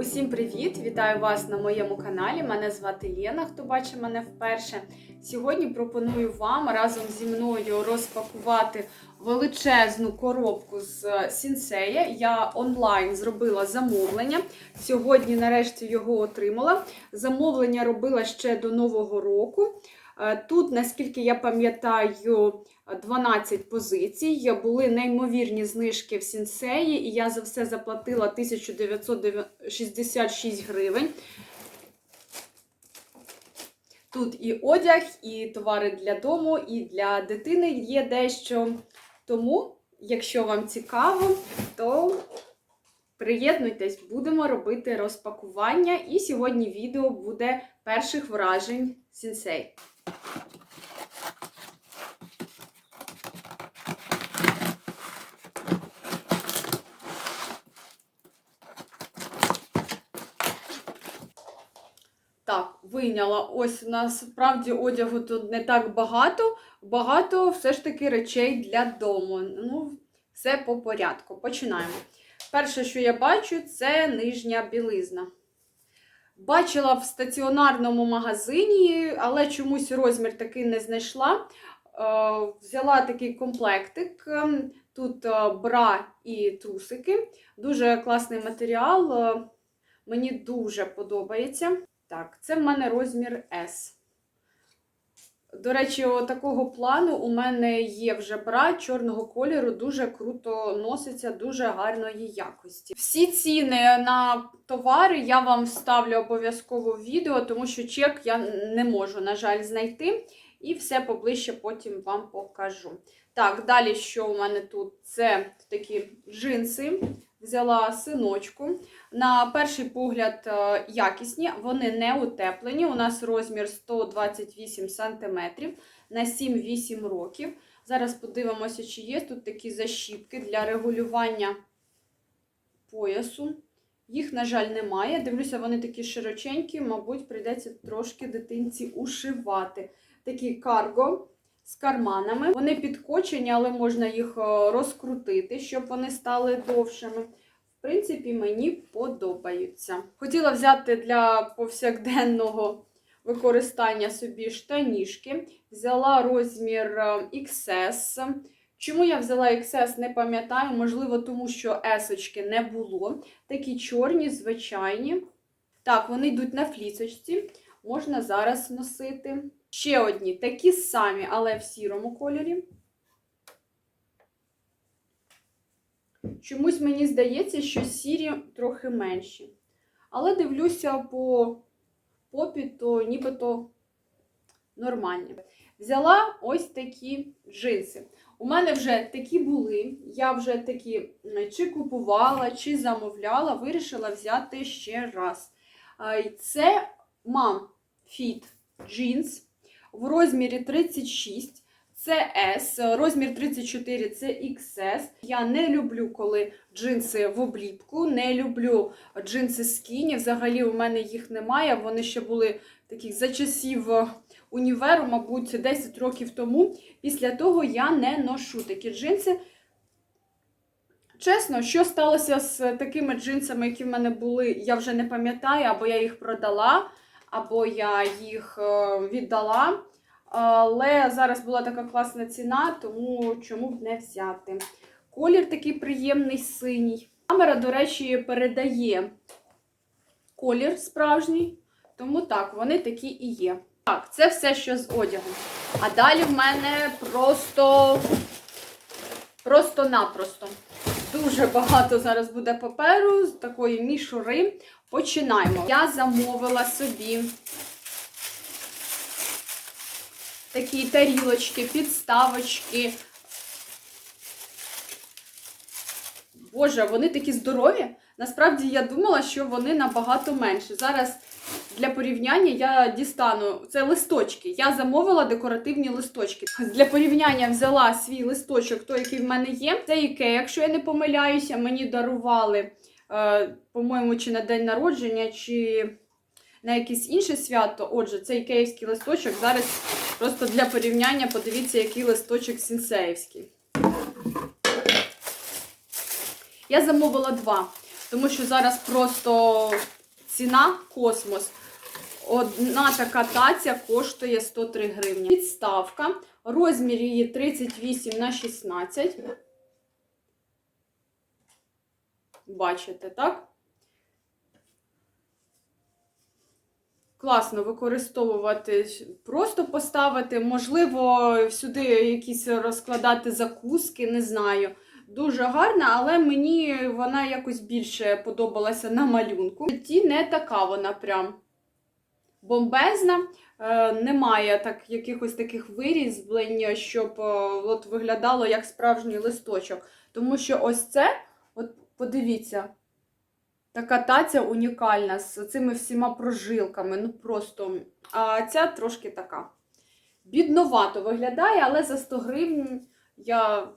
Усім привіт! Вітаю вас на моєму каналі. Мене звати Лєна, хто бачить мене вперше. Сьогодні пропоную вам разом зі мною розпакувати величезну коробку з сінсея. Я онлайн зробила замовлення. Сьогодні, нарешті, його отримала. Замовлення робила ще до Нового року. Е, Тут, наскільки я пам'ятаю, 12 позицій. Були неймовірні знижки в сінсеї, і я за все заплатила 1966 гривень. Тут і одяг, і товари для дому, і для дитини є дещо. Тому, якщо вам цікаво, то приєднуйтесь, будемо робити розпакування. І сьогодні відео буде перших вражень сінсей. Так, вийняла. Ось насправді одягу тут не так багато. Багато все ж таки речей для дому. Ну, все по порядку. Починаємо. Перше, що я бачу, це нижня білизна. Бачила в стаціонарному магазині, але чомусь розмір такий не знайшла. Е, Взяла такий комплектик. Тут е, бра і трусики. Дуже класний матеріал. е, Мені дуже подобається. Так, це в мене розмір S. До речі, такого плану у мене є вже бра чорного кольору, дуже круто носиться, дуже гарної якості. Всі ціни на товари я вам вставлю обов'язково в відео, тому що чек я не можу, на жаль, знайти. І все поближче потім вам покажу. Так, далі, що у мене тут? Це такі джинси. Взяла синочку. На перший погляд е, якісні, вони не утеплені. У нас розмір 128 см на 7-8 років. Зараз подивимося, чи є тут такі защіпки для регулювання поясу. Їх, на жаль, немає. Дивлюся, вони такі широченькі, мабуть, прийдеться трошки дитинці ушивати. Такі карго з карманами. Вони підкочені, але можна їх е, розкрутити, щоб вони стали довшими. В принципі, мені подобаються. Хотіла взяти для повсякденного використання собі штанішки. Взяла розмір е, XS. Чому я взяла XS, не пам'ятаю, можливо, тому що S не було. Такі чорні, звичайні. Так, вони йдуть на флісочці. Можна зараз носити. Ще одні такі самі, але в сірому кольорі. Чомусь мені здається, що сірі трохи менші. Але дивлюся по попі, то нібито нормальні. Взяла ось такі джинси. У мене вже такі були. Я вже такі чи купувала, чи замовляла, вирішила взяти ще раз. Це мам Fit Jeans в розмірі 36. Це S, розмір 34 це XS. Я не люблю, коли джинси в обліпку, не люблю джинси скіні. Взагалі у мене їх немає. Вони ще були такі за часів універу, мабуть, 10 років тому. Після того я не ношу такі джинси. Чесно, що сталося з такими джинсами, які в мене були, я вже не пам'ятаю, або я їх продала, або я їх віддала. Але зараз була така класна ціна, тому чому б не взяти. Колір такий приємний синій. Камера, до речі, передає колір справжній, тому так, вони такі і є. Так, це все, що з одягом. А далі в мене просто просто-напросто. Дуже багато зараз буде паперу з такої мішури. Починаємо. Я замовила собі такі тарілочки, підставочки. Боже, вони такі здорові. Насправді я думала, що вони набагато менші. Зараз для порівняння я дістану це листочки. Я замовила декоративні листочки. Для порівняння взяла свій листочок, той, який в мене є. Це Ікея, якщо я не помиляюся, мені дарували, по-моєму, чи на день народження, чи на якесь інше свято. Отже, цей київський листочок. Зараз просто для порівняння подивіться, який листочок сінсеївський. Я замовила два. тому що зараз просто ціна космос. Одна така таця коштує 103 гривні. Підставка. Розмір її 38 на 16. Бачите, так? Класно використовувати, просто поставити, можливо, сюди якісь розкладати закуски, не знаю. Дуже гарна, але мені вона якось більше подобалася на малюнку. Ті не така вона прям бомбезна. Е, немає так, якихось таких вирізблень, щоб е, от, виглядало як справжній листочок. Тому що ось це, подивіться, така таця унікальна з цими всіма прожилками. Ну просто. А ця трошки така. Бідновато виглядає, але за 100 гривень я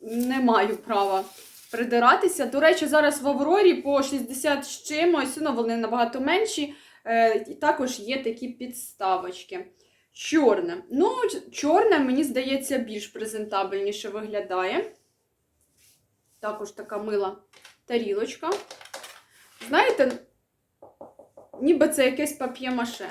не маю права придиратися. До речі, зараз в Аврорі по 60 з чимось, ну вони набагато менші. Е, І також є такі підставочки. Чорне. Ну, чорне, мені здається, більш презентабельніше виглядає. Також така мила тарілочка. Знаєте, ніби це якесь пап'є-маше.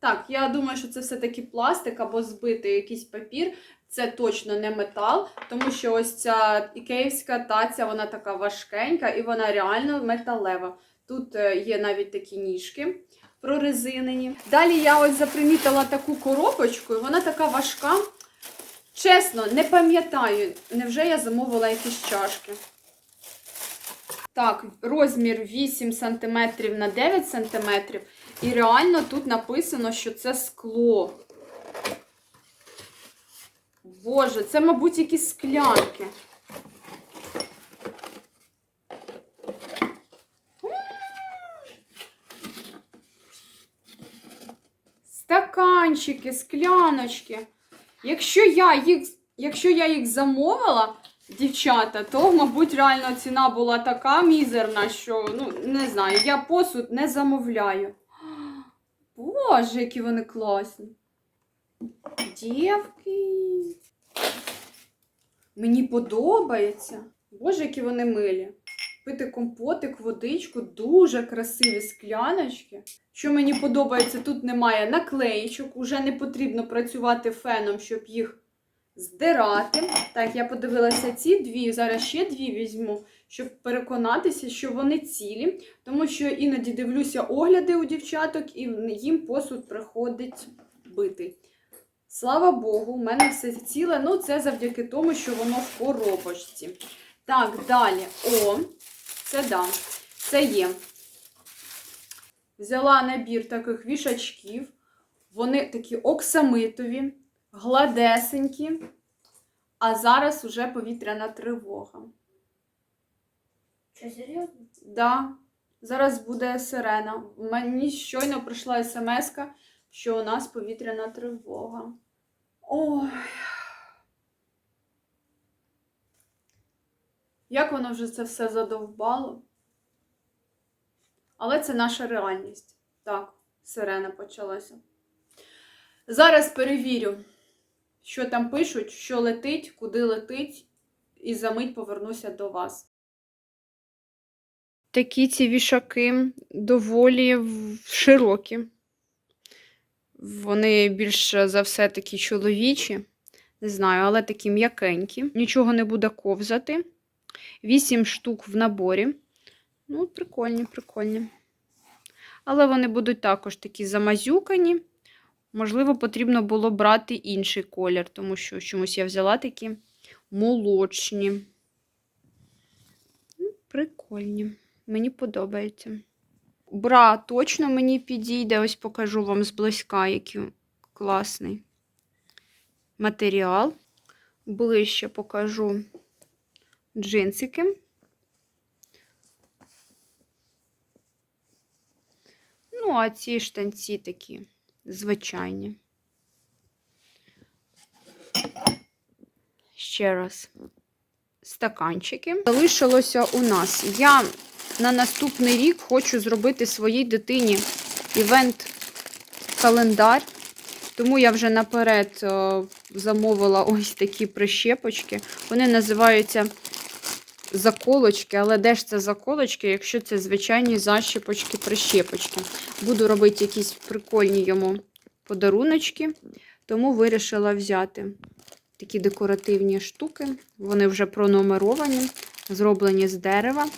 Так, я думаю, що це все-таки пластик або збитий якийсь папір. Це точно не метал, тому що ось ця ікеївська таця, вона така важкенька і вона реально металева. Тут е, є навіть такі ніжки прорезинені. Далі я ось запримітила таку коробочку, і вона така важка. Чесно, не пам'ятаю, невже я замовила якісь чашки. Так, розмір 8 см на 9 см. І реально тут написано, що це скло. Боже, це, мабуть, якісь склянки. Стаканчики, скляночки. Якщо я їх, якщо я їх замовила, дівчата, то, мабуть, реально ціна була така мізерна, що, ну, не знаю, я посуд не замовляю. Боже, які вони класні. Дівки. Мені подобається. Боже, які вони милі. Пити компотик, водичку, дуже красиві скляночки. Що мені подобається, тут немає наклеїчок, уже не потрібно працювати феном, щоб їх здирати. Так, я подивилася ці дві, зараз ще дві візьму, щоб переконатися, що вони цілі. Тому що іноді дивлюся огляди у дівчаток, і їм посуд приходить битий. Слава Богу, у мене все ціле. Ну, це завдяки тому, що воно в коробочці. Так, далі. О, це да, це є. Взяла набір таких вішачків. Вони такі оксамитові, гладесенькі. А зараз уже повітряна тривога. Що, серйозно? Да, зараз буде сирена. Мені щойно прийшла смс, що у нас повітряна тривога. Ой. Як воно вже це все задовбало. Але це наша реальність. Так, сирена почалася. Зараз перевірю, що там пишуть, що летить, куди летить, і за мить повернуся до вас. Такі ці вішаки доволі широкі. Вони більш за все такі чоловічі. Не знаю, але такі м'якенькі. Нічого не буде ковзати. Вісім штук в наборі. Ну, прикольні, прикольні. Але вони будуть також такі замазюкані. Можливо, потрібно було брати інший колір, тому що чомусь я взяла такі молочні. Ну, Прикольні. Мені подобається. Бра точно мені підійде. Ось покажу вам зблизька, який класний матеріал. Ближче покажу джинсики. Ну, а ці штанці такі звичайні. Ще раз. Стаканчики. Залишилося у нас. Я на наступний рік хочу зробити своїй дитині івент-календар. Тому я вже наперед о, замовила ось такі прищепочки. Вони називаються заколочки, але де ж це заколочки, якщо це звичайні защіпочки, прищепочки. Буду робити якісь прикольні йому подаруночки, тому вирішила взяти такі декоративні штуки. Вони вже пронумеровані, зроблені з дерева,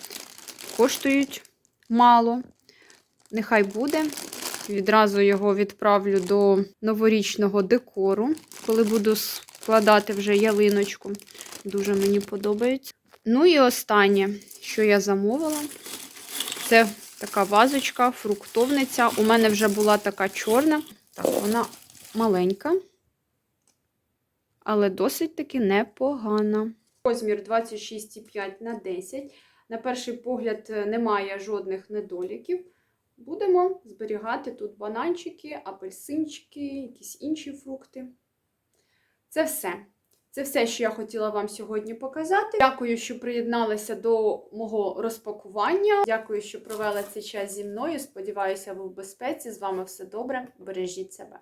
коштують мало. Нехай буде. Відразу його відправлю до новорічного декору, коли буду складати вже ялиночку. Дуже мені подобається. Ну і останнє, що я замовила, це така вазочка, фруктовниця. У мене вже була така чорна. Так, вона маленька, але досить таки непогана. Розмір 26,5 на 10. На перший погляд е, немає жодних недоліків. Будемо зберігати тут бананчики, апельсинчики, якісь інші фрукти. Це все. Це все, що я хотіла вам сьогодні показати. Дякую, що приєдналися до мого розпакування. Дякую, що провели цей час зі мною. Сподіваюся, ви в безпеці. З вами все добре. Бережіть себе.